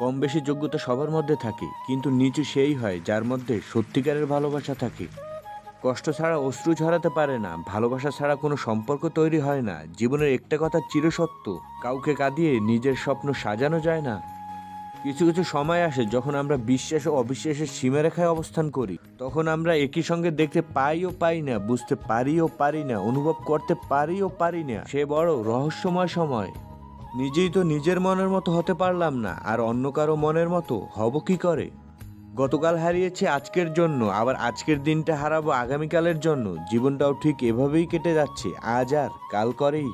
কম বেশি যোগ্যতা সবার মধ্যে থাকে, কিন্তু নিচু সেই হয় যার মধ্যে সত্যিকারের ভালোবাসা থাকে। কষ্ট ছাড়া অশ্রু ঝরাতে পারে না, ভালোবাসা ছাড়া কোনো সম্পর্ক তৈরি হয় না, জীবনের একটা কথা চিরসত্য, কাউকে কাঁদিয়ে নিজের স্বপ্ন সাজানো যায় না। কিছু কিছু সময় আসে যখন আমরা বিশ্বাস ও অবিশ্বাসের সীমারেখায় অবস্থান করি, তখন আমরা একই সঙ্গে দেখতে পাই ও পাই না, বুঝতে পারিও পারি না, অনুভব করতে পারিও পারি না, সে বড় রহস্যময় সময়। নিজেই তো নিজের মনের মতো হতে পারলাম না, আর অন্য কারও মনের মতো হব কি করে? গতকাল হারিয়েছে আজকের জন্য, আবার আজকের দিনটা হারাবো আগামীকালের জন্য। জীবনটাও ঠিক এভাবেই কেটে যাচ্ছে, আজ আর কাল করেই।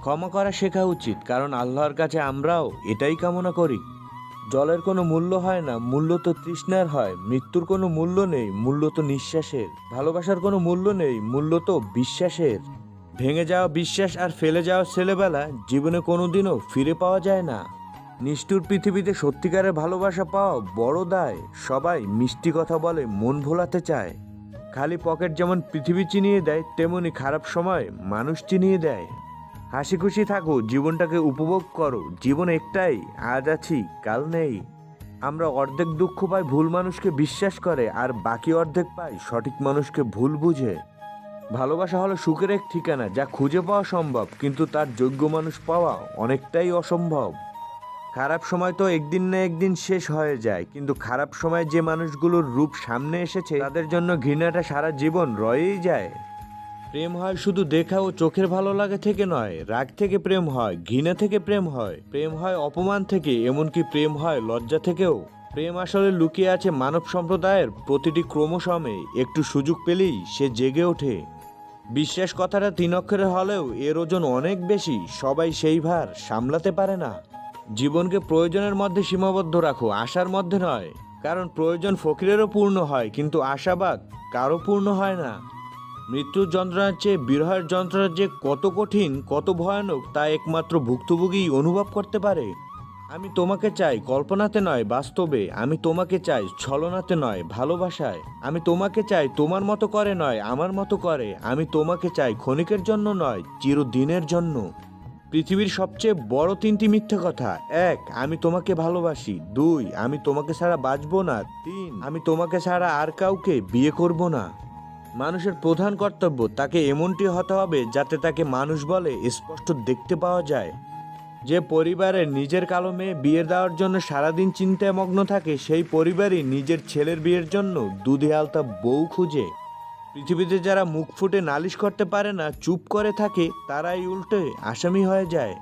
ক্ষমা করা শেখা উচিত, কারণ আল্লাহর কাছে আমরাও এটাই কামনা করি। জলের কোনো মূল্য হয় না, মূল্য তো তৃষ্ণার হয়, মৃত্যুর কোনো মূল্য নেই, মূল্য তো নিঃশ্বাসের। ভালোবাসার কোনো মূল্য নেই, মূল্য তো বিশ্বাসের। ভেঙে যাওয়া বিশ্বাস আর ফেলে যাওয়া ছেলেবেলা জীবনে কোনোদিনও ফিরে পাওয়া যায় না। নিষ্ঠুর পৃথিবীতে সত্যিকারের ভালোবাসা পাওয়া বড় দায়, সবাই মিষ্টি কথা বলে মন ভোলাতে চায়। খালি পকেট যেমন পৃথিবী চিনিয়ে দেয়, তেমনি খারাপ সময় মানুষ চিনিয়ে দেয়। হাসি খুশি থাকো, জীবনটাকে উপভোগ করো, জীবন একটাই, আজ আছি, কাল নেই। আমরা অর্ধেক দুঃখ পাই ভুল মানুষকে বিশ্বাস করে, আর বাকি অর্ধেক পাই সঠিক মানুষকে ভুল বুঝে। ভালোবাসা হলো সুখের এক ঠিকানা যা খুঁজে পাওয়া সম্ভব, কিন্তু তার যোগ্য মানুষ পাওয়া অনেকটাই অসম্ভব। খারাপ সময় তো একদিন না একদিন শেষ হয়ে যায়, কিন্তু খারাপ সময় যে মানুষগুলোর রূপ সামনে এসেছে, তাদের জন্য ঘৃণাটা সারা জীবন রয়েই যায়। প্রেম হয় শুধু দেখা ও চোখের ভালো লাগে থেকে নয়, রাগ থেকে প্রেম হয়, ঘৃণা থেকে প্রেম হয় প্রেম হয় অপমান থেকে, এমনকি প্রেম হয় লজ্জা থেকেও। প্রেম আসলে লুকিয়ে আছে মানব সম্প্রদায়ের প্রতিটি ক্রমসমে। একটু সুযোগ পেলেই সে জেগে ওঠে। বিশ্বাস কথাটা তিন অক্ষরের হলেও এর ওজন অনেক বেশি, সবাই সেই ভার সামলাতে পারে না। জীবনকে প্রয়োজনের মধ্যে সীমাবদ্ধ রাখো, আশার মধ্যে নয়। কারণ প্রয়োজন ফকিরেরও পূর্ণ হয়, কিন্তু আশাবাদ কারও পূর্ণ হয় না। মৃত্যুর যন্ত্রণার চেয়ে বিরহের যন্ত্রণার যে কত কঠিন, কত ভয়ানক, তা একমাত্র ভুক্তভোগী অনুভব করতে পারে। আমি তোমাকে চাই কল্পনাতে নয়, বাস্তবে। আমি তোমাকে চাই ছলনাতে নয়, ভালোবাসায়। আমি তোমাকে চাই তোমার মতো করে নয়, আমার মতো করে। আমি তোমাকে চাই ক্ষণিকের জন্য নয়, চিরদিনের জন্য। পৃথিবীর সবচেয়ে বড় তিনটি মিথ্যে কথা। এক, আমি তোমাকে ভালোবাসি। দুই, আমি তোমাকে ছাড়া বাঁচবো না। তিন, আমি তোমাকে ছাড়া আর কাউকে বিয়ে করব না। মানুষের প্রধান কর্তব্য তাকে এমনটি হতে হবে যাতে তাকে মানুষ বলে স্পষ্ট দেখতে পাওয়া যায়। যে পরিবারের নিজের কালো মেয়ে বিয়ে দেওয়ার জন্য সারাদিন চিন্তায় মগ্ন থাকে, সেই পরিবারই নিজের ছেলের বিয়ের জন্য দুধে আলতা বউ খুঁজে। পৃথিবীতে যারা মুখ ফুটে নালিশ করতে পারে না, চুপ করে থাকে, তারাই উল্টে আসামি হয়ে যায়।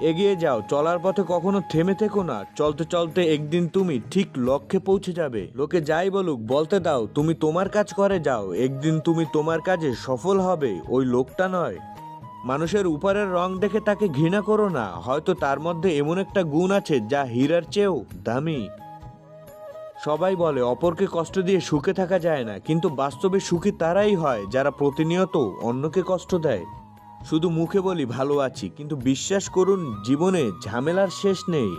এগিয়ে যাও, চলার পথে কখনো থেমে থেকো না। চলতে চলতে একদিন তুমি ঠিক লক্ষ্যে পৌঁছে যাবে। লোকে যাই বলুক, বলতে দাও, তুমি তোমার কাজ করে যাও। একদিন তুমি তোমার কাজে সফল হবে, ওই লোকটা নয়। মানুষের উপরের রং দেখে তাকে ঘৃণা করো না। হয়তো তার মধ্যে এমন একটা গুণ আছে যা হীরার চেয়েও দামি। সবাই বলে, অপরকে কষ্ট দিয়ে সুখে থাকা যায় না, কিন্তু বাস্তবে সুখী তারাই হয়, যারা প্রতিনিয়ত অন্যকে কষ্ট দেয়। শুধু মুখে বলি, ভালো আছি, কিন্তু বিশ্বাস করুন, জীবনে ঝামেলার শেষ নেই।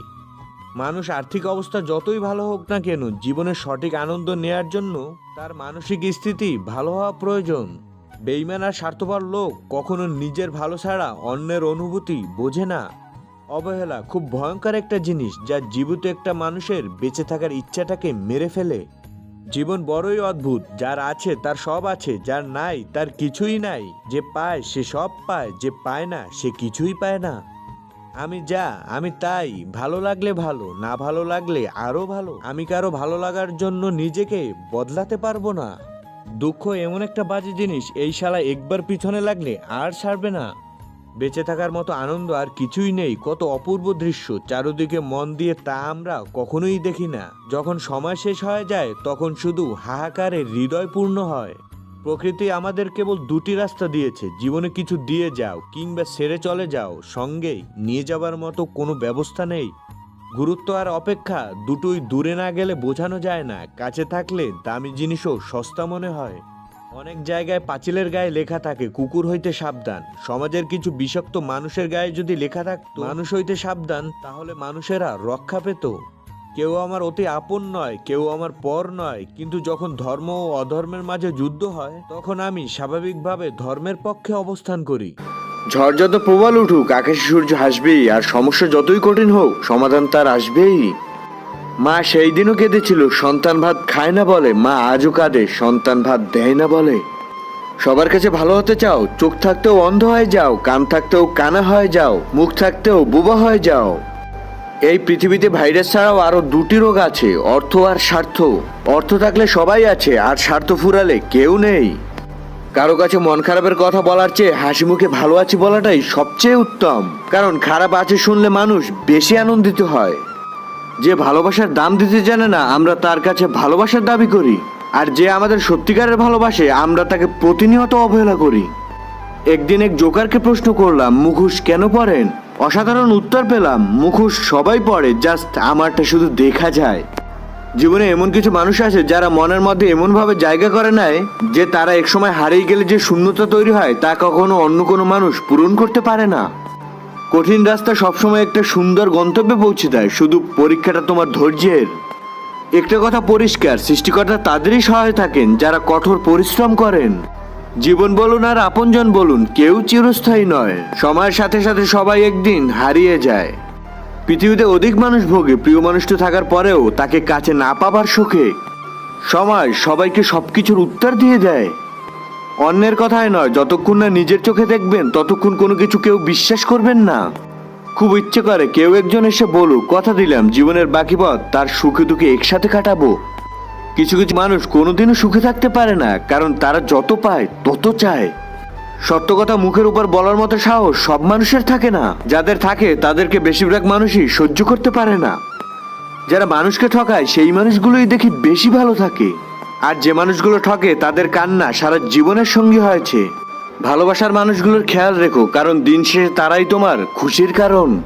মানুষ আর্থিক অবস্থা যতই ভালো হোক না কেন, জীবনের সঠিক আনন্দ নেয়ার জন্য তার মানসিক স্থিতি ভালো হওয়া প্রয়োজন। বেইমান আর স্বার্থপর লোক কখনো নিজের ভালো ছাড়া অন্যের অনুভূতি বোঝে না। অবহেলা খুব ভয়ঙ্কর একটা জিনিস যা জীবিত একটা মানুষের বেঁচে থাকার ইচ্ছাটাকে মেরে ফেলে। জীবন বড়ই অদ্ভুত, যার আছে তার সব আছে, যার নাই তার কিছুই নাই। যে পায় সে সব পায়, যে পায় না সে কিছুই পায় না। আমি যা, আমি তাই, ভালো লাগলে ভালো, না ভালো লাগলে আরও ভালো। আমি কারও ভালো লাগার জন্য নিজেকে বদলাতে পারব না। দুঃখ এমন একটা বাজে জিনিস, এই শালা একবার পিছনে লাগলে আর ছাড়বে না। বেঁচে থাকার মতো আনন্দ আর কিছুই নেই, কত অপূর্ব দৃশ্য, চারদিকে মন দিয়ে তা আমরা কখনোই দেখি না। যখন সময় শেষ হয়ে যায়, তখন শুধু হাহাকারে হৃদয় পূর্ণ হয়। প্রকৃতি আমাদের কেবল দুটি রাস্তা দিয়েছে, জীবনে কিছু দিয়ে যাও, কিংবা সেরে চলে যাও, সঙ্গেই নিয়ে যাবার মতো কোনো ব্যবস্থা নেই। গুরুত্ব আর অপেক্ষা দুটোই দূরে না গেলে বোঝানো যায় না। কাছে থাকলে দামি জিনিসও সস্তা মনে হয়। অনেক জায়গায় পাঁচিলের গায়ে লেখা থাকে, কুকুর হইতে সাবধান। সমাজের কিছু বিষাক্ত মানুষের গায়ে যদি লেখা থাকতো, মানুষ হইতে সাবধান, তাহলে মানুষেরা রক্ষা পেত। কেউ আমার অতি আপন নয়, কেউ আমার পর নয়, কিন্তু যখন ধর্ম ও অধর্মের মাঝে যুদ্ধ হয়, তখন আমি স্বাভাবিকভাবে ধর্মের পক্ষে অবস্থান করি। ঝড় যত প্রবল উঠুক, আকাশে সূর্য হাসবেই আর সমস্যা যতই কঠিন হোক, সমাধান তার আসবেই। মা সেই দিনও কেঁদেছিল, সন্তান ভাত খায় না বলে। মা আজও কাঁদে, সন্তান ভাত দেয় না বলে। সবার কাছে ভালো হতে চাও, চোখ থাকতেও অন্ধ হয়ে যাও, কান থাকতেও কানা হয়ে যাও, মুখ থাকতেও বুবা হয়ে যাও। এই পৃথিবীতে ভাইরাস ছাড়াও আরও দুটি রোগ আছে, অর্থ আর স্বার্থ। অর্থ থাকলে সবাই আছে, আর স্বার্থ ফুরালে কেউ নেই। কারও কাছে মন খারাপের কথা বলার চেয়ে হাসি মুখে ভালো আছি বলাটাই সবচেয়ে উত্তম। কারণ খারাপ আছে শুনলে মানুষ বেশি আনন্দিত হয়। যে ভালোবাসার দাম দিতে জানে না, আমরা তার কাছে ভালোবাসার দাবি করি। আর যে আমাদের সত্যিকারের ভালোবাসে, আমরা তাকে প্রতিনিয়ত অবহেলা করি। একদিন এক জোকারকে প্রশ্ন করলাম, মুখোশ কেন পরেন? অসাধারণ উত্তর পেলাম, মুখোশ সবাই পড়ে জাস্ট আমারটা শুধু দেখা যায়। জীবনে এমন কিছু মানুষ আছে যারা মনের মধ্যে এমনভাবে জায়গা করে নেয় যে তারা একসময় হারিয়ে গেলে যে শূন্যতা তৈরি হয় তা কখনো অন্য কোনো মানুষ পূরণ করতে পারে না। কঠিন রাস্তা সবসময় একটা সুন্দর গন্তব্যে পৌঁছে দেয়, শুধু পরীক্ষাটা তোমার ধৈর্যের। একটা কথা পরিষ্কার, সৃষ্টিকর্তা তাদেরই সহায় থাকেন যারা কঠোর পরিশ্রম করেন। জীবন বলুন আর আপনজন বলুন, কেউ চিরস্থায়ী নয়। সময়ের সাথে সাথে সবাই একদিন হারিয়ে যায়। পৃথিবীতে অধিক মানুষ ভোগে, প্রিয় মানুষটি থাকার পরেও তাকে কাছে না পাবার সুখে। সময় সবাইকে সবকিছুর উত্তর দিয়ে দেয়। অন্যের কথায় নয়, যতক্ষণ না নিজের চোখে দেখবেন, ততক্ষণ কোনো কিছু কেউ বিশ্বাস করবেন না। খুব ইচ্ছে করে, কেউ একজন এসে বলুক, কথা দিলাম, জীবনের বাকি পথ, তার সুখে দুঃখে একসাথে কাটাবো। কিছু কিছু মানুষ কোনোদিনও সুখে থাকতে পারে না, কারণ তারা যত পায়, তত চায়। সত্য কথা মুখের উপর বলার মতো সাহস সব মানুষের থাকে না। যাদের থাকে, তাদেরকে বেশিরভাগ মানুষই সহ্য করতে পারে না। যারা মানুষকে ঠকায়, সেই মানুষগুলোই দেখি বেশি ভালো থাকে। আর যে মানুষগুলো ঠকে, তাদের কান্না সারা জীবনের সঙ্গী হয়েছে। ভালোবাসার মানুষগুলোর খেয়াল রেখো, কারণ দিন শেষে তারাই তোমার খুশির কারণ।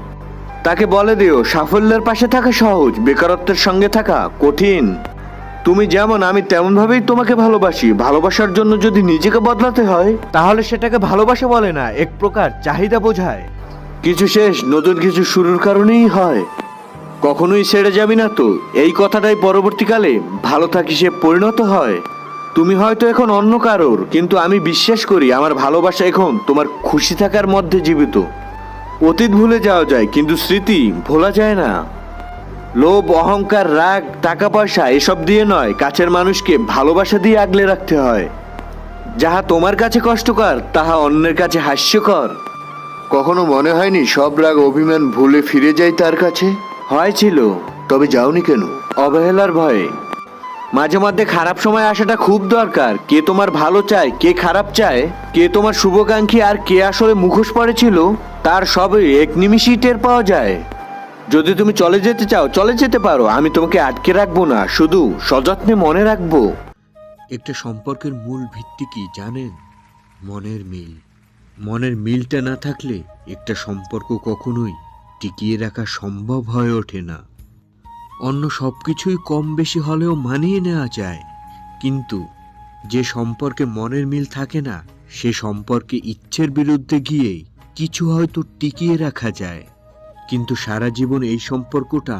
তাকে বলে দিও, সাফল্যের পাশে থাকা সহজ, বেকারত্বের সঙ্গে থাকা কঠিন। তুমি যেমন আমি তেমন ভাবেই তোমাকে ভালোবাসি ভালোবাসার জন্য যদি নিজেকে বদলাতে হয়? তাহলে সেটাকে ভালোবাসা বলে না এক প্রকার চাহিদা বোঝায়। কিছু শেষ নতুন কিছু শুরুর কারণেই হয়। কখনোই ছেড়ে যাবি না তো। এই কথাটাই পরবর্তীকালে ভালো থাকি সে পরিণত হয়। তুমি হয়তো এখন অন্য কারোর কিন্তু আমি বিশ্বাস করি আমার ভালোবাসা এখন তোমার খুশি থাকার মধ্যে জীবিত। অতীত ভুলে যাওয়া যায় কিন্তু স্মৃতি ভোলা যায় না। লোভ অহংকার রাগ টাকা পয়সা এসব দিয়ে নয়। কাছের মানুষকে ভালোবাসা দিয়ে আগলে রাখতে হয়। যাহা তোমার কাছে কষ্টকর তাহা অন্যের কাছে হাস্যকর। কখনো মনে হয়নি সব রাগ অভিমান ভুলে ফিরে যাই তার কাছে? হয়েছিল তবে যাওনি কেন? অবহেলার ভয়ে। মাঝে মধ্যে খারাপ সময় আসাটা খুব দরকার। কে তোমার ভালো চায় কে খারাপ চায় কে তোমার শুভাকাঙ্ক্ষী আর কে আসলে মুখোশ পড়েছিল তার সবই এক নিমিষেই টের পাওয়া যায়। যদি তুমি চলে যেতে চাও, চলে যেতে পারো। আমি তোমাকে আটকে রাখব না, শুধু সযত্নে মনে রাখব। একটা সম্পর্কের মূল ভিত্তি কি জানেন? মনের মিল। মনের মিলটা না থাকলে একটা সম্পর্ক কখনোই টিকিয়ে রাখা সম্ভব হয়ে ওঠে না। অন্য সব কিছুই কম বেশি হলেও মানিয়ে নেওয়া যায়। কিন্তু যে সম্পর্কে মনের মিল থাকে না, সে সম্পর্কে ইচ্ছের বিরুদ্ধে গিয়ে কিছু হয়তো টিকিয়ে রাখা যায়। কিন্তু সারা জীবন এই সম্পর্কটা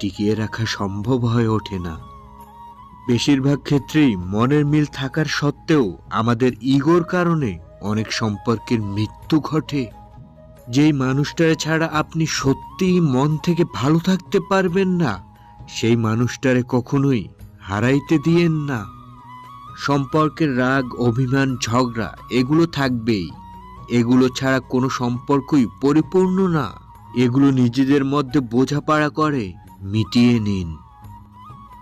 টিকিয়ে রাখা সম্ভব হয়ে ওঠে না। বেশিরভাগ ক্ষেত্রেই মনের মিল থাকার সত্ত্বেও আমাদের ইগোর কারণে অনেক সম্পর্কের মৃত্যু ঘটে। যেই মানুষটারে ছাড়া আপনি সত্যিই মন থেকে ভালো থাকতে পারবেন না, সেই মানুষটারে কখনোই হারাইতে দিয়েন না। সম্পর্কের রাগ, অভিমান, ঝগড়া, এগুলো থাকবেই। এগুলো ছাড়া কোনো সম্পর্কই পরিপূর্ণ না। এগুলো নিজেদের মধ্যে বোঝাপড়া করে, মিটিয়ে নিন।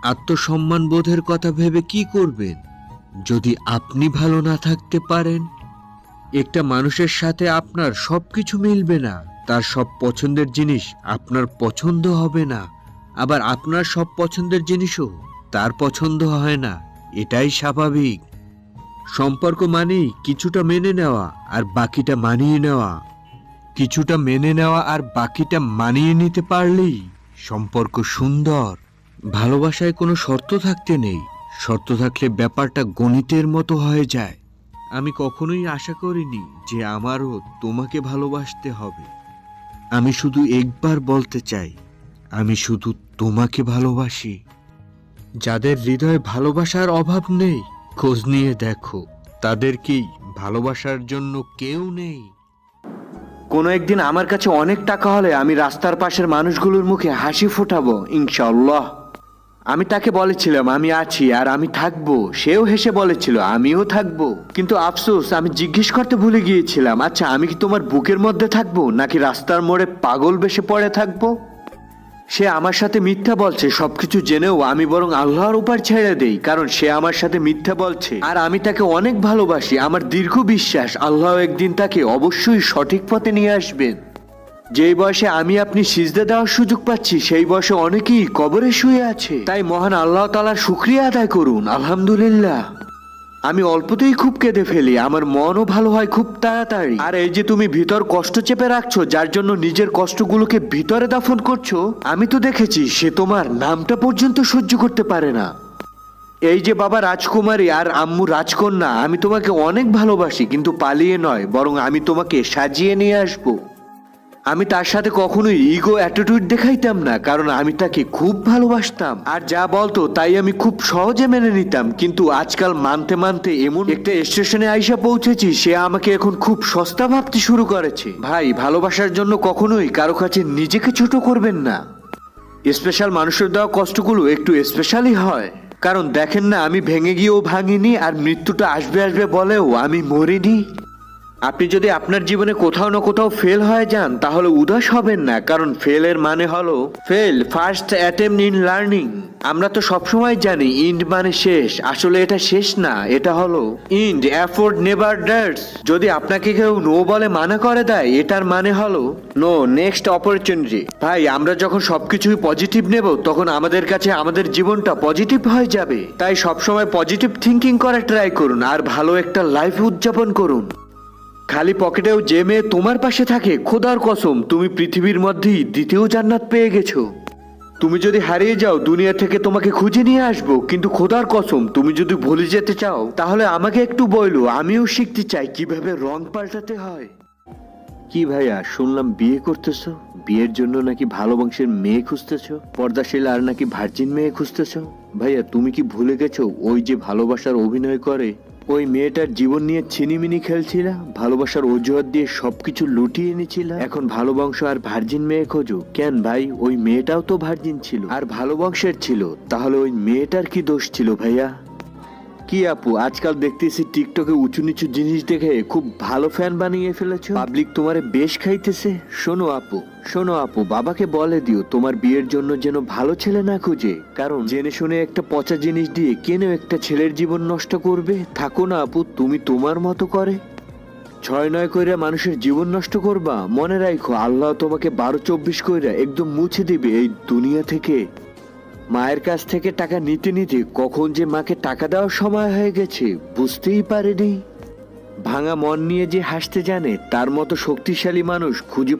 আত্মসম্মান বোধের কথা ভেবে কি করবেন? যদি আপনি ভালো না থাকতে পারেন, একটা মানুষের সাথে আপনার সব কিছু মিলবে না। তার সব পছন্দের জিনিস আপনার পছন্দ হবে না। আবার আপনার সব পছন্দের জিনিসও তার পছন্দ হয় না। এটাই স্বাভাবিক। সম্পর্ক মানেই কিছুটা মেনে নেওয়া আর বাকিটা মানিয়ে নেওয়া। কিছুটা মেনে নেওয়া আর বাকিটা মানিয়ে নিতে পারলেই সম্পর্ক সুন্দর। ভালোবাসায় কোনো শর্ত থাকতে নেই। শর্ত থাকলে ব্যাপারটা গণিতের মতো হয়ে যায়। আমি কখনোই আশা করিনি যে আমারও তোমাকে ভালোবাসতে হবে। আমি শুধু একবার বলতে চাই, আমি শুধু তোমাকে ভালোবাসি। যাদের হৃদয়ে ভালোবাসার অভাব নেই, খোঁজ নিয়ে দেখো তাদেরকেই ভালোবাসার জন্য কেউ নেই? কোনো একদিন আমার কাছে অনেক টাকা হলে আমি রাস্তার পাশের মানুষগুলোর মুখে হাসি ফোটাবো ইনশাল্লাহ আমি তাকে বলেছিলাম, আমি আছি আর আমি থাকব। সেও হেসে বলেছিল, আমিও থাকব। কিন্তু আফসোস, আমি জিজ্ঞেস করতে ভুলে গিয়েছিলাম আচ্ছা আমি কি তোমার বুকের মধ্যে থাকব নাকি রাস্তার মোড়ে পাগল বেশে পড়ে থাকব? সে আমার সাথে মিথ্যা বলছে, সবকিছু জেনেও আমি বরং আল্লাহর উপর ছেড়ে দেই, কারণ সে আমার সাথে মিথ্যা বলছে। আর আমি তাকে অনেক ভালোবাসি, আমার দীর্ঘ বিশ্বাস, আল্লাহ একদিন তাকে অবশ্যই সঠিক পথে নিয়ে আসবেন। যেই বয়সে আমি আপনি সিজদা দেওয়ার সুযোগ পাচ্ছি, সেই বয়সে অনেকেই কবরে শুয়ে আছে। তাই মহান আল্লাহ তালার শুক্রিয়া আদায় করুন, আলহামদুলিল্লাহ। আমি অল্পতেই খুব কেঁদে ফেলি, আমার মনও ভালো হয় খুব তাড়াতাড়ি। আর এই যে তুমি ভিতর কষ্ট চেপে রাখছো, যার জন্য নিজের কষ্টগুলোকে ভিতরে দাফন করছ, আমি তো দেখেছি সে তোমার নামটা পর্যন্ত সহ্য করতে পারে না। এই যে বাবা রাজকুমারী আর আম্মু রাজকন্যা, আমি তোমাকে অনেক ভালোবাসি, কিন্তু পালিয়ে নয়, বরং আমি তোমাকে সাজিয়ে নিয়ে আসব। আমি তার সাথে কখনোই ইগো অ্যাটিটিউড দেখাইতাম না, কারণ আমি তাকে খুব ভালোবাসতাম। আর যা বলতো, তাই আমি খুব সহজে মেনে নিতাম। কিন্তু আজকাল মানতে মানতে এমন একটা স্টেশনে আইসা পৌঁছেছি, সে আমাকে এখন খুব সস্তা ভাবতে শুরু করেছে। ভাই, ভালোবাসার জন্য কখনোই কারও কাছে নিজেকে ছোট করবেন না। স্পেশাল মানুষের দেওয়া কষ্টগুলো একটু স্পেশালই হয়। কারণ দেখেন না, আমি ভেঙে গিয়েও ভাঙিনি, আর মৃত্যুটা আসবে আসবে বলেও আমি মরিনি। আপনি যদি আপনার জীবনে কোথাও না কোথাও ফেল হয়ে যান, তাহলে উদাস হবেন না, কারণ ফেলের মানে হলো fail first attempt in learning আমরা তো সবসময় জানি ইন্ড মানে শেষ। আসলে এটা শেষ না, এটা হলো ইন্ড অ্যাফোর্ড নেভার ডার্স যদি আপনাকে কেউ নো বলে মানা করে দেয়, এটার মানে হলো নো নেক্সট অপরচুনিটি ভাই, আমরা যখন সবকিছুই পজিটিভ নেব, তখন আমাদের কাছে আমাদের জীবনটা পজিটিভ হয়ে যাবে। তাই সবসময় পজিটিভ থিঙ্কিং করার ট্রাই করুন, আর ভালো একটা লাইফ উদযাপন করুন। খালি পকেটেও যে মেয়ে তোমার পাশে থাকে, খোদার কসম, তুমি পৃথিবীর মধ্যেই দ্বিতীয় জান্নাত পেয়ে গেছো। তুমি যদি হারিয়ে যাও, দুনিয়া থেকে তোমাকে খুঁজে নিয়ে আসব, কিন্তু খোদার কসম, তুমি যদি ভুলে যেতে চাও, তাহলে আমাকে একটু বইলো, আমিও শিখতে চাই কীভাবে রং পাল্টাতে হয়। কি ভাইয়া, শুনলাম বিয়ে করতেছো? বিয়ের জন্য নাকি ভালো বংশের মেয়ে খুঁজতেছো? পর্দাশীল আর নাকি ভার্জিন মেয়ে খুঁজতেছো? ভাইয়া, তুমি কি ভুলে গেছো ওই যে ভালোবাসার অভিনয় করে? ওই মেয়েটার জীবন নিয়ে ছিনিমিনি খেলছিলা, ভালোবাসার অজুহাত দিয়ে সবকিছু লুটিয়ে এনেছিলা। এখন ভালো বংশ আর ভার্জিন মেয়ে খোঁজো। কেন ভাই? ওই মেয়েটাও তো ভার্জিন ছিল। আর ভালো বংশের ছিল। তাহলে ওই মেয়েটার কি দোষ ছিল ভাইয়া? কি আপু? আজকাল দেখতেছি টিকটকে উঁচু নিচু জিনিস দেখে খুব ভালো ফ্যান বানিয়ে ফেলেছো। পাবলিক তোমারে বেশ খাইতেছে। শোনো আপু শোনো আপু, বাবাকে বলে দিও, তোমার বিয়ের জন্য যেন ভালো ছেলে না খুঁজে। কারণ জেনে শুনে একটা পচা জিনিস দিয়ে কেন একটা ছেলের জীবন নষ্ট করবে? থাকো না আপু, তুমি তোমার মতো করে। ছয় নয় কইরা মানুষের জীবন নষ্ট করবা? মনে রাখো আল্লাহ তোমাকে বারো চব্বিশ কইরা একদম মুছে দিবে এই দুনিয়া থেকে। মায়ের কাছ থেকে টাকা নিতে নিতে কখন যে মাকে টাকা দেওয়ার সময় হয়ে গেছে, বুঝতেই পারেনি। ভাঙা মন নিয়ে যে হাসতে জানে, তার মতো শক্তিশালী মানুষ খুঁজে